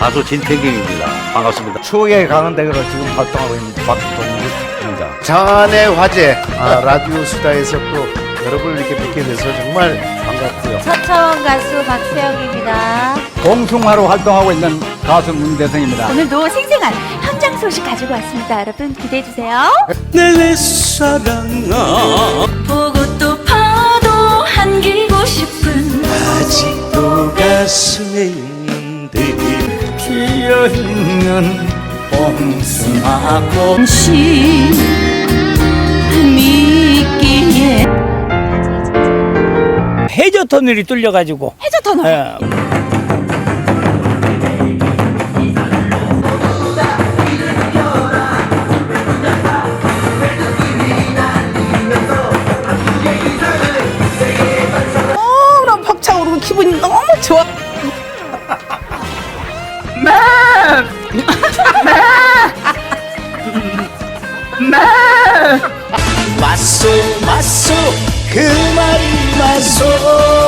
가수 진태경입니다. 반갑습니다. 추억의 강원대교로 지금 활동하고 있는 박동욱입니다. 장안의 화제 아, 라디오 수다에서 또 여러분을 이렇게 뵙게 돼서 정말 반갑고요. 서천 가수 박세영입니다. 공중화로 활동하고 있는 가수 문대성입니다. 오늘도 생생한 현장 소식 가지고 왔습니다. 여러분 기대해 주세요. 내 사랑아 보고 또 파도 한기고 싶은 아직도 가슴에 있는데 피어있는 꽃 당신 믿기에 해저 터널이 뚫려가지고 해저 터널. 예, 너무 벅차 오르고 기분이 너무 좋아. 맞소 맞소 그 말이 맞소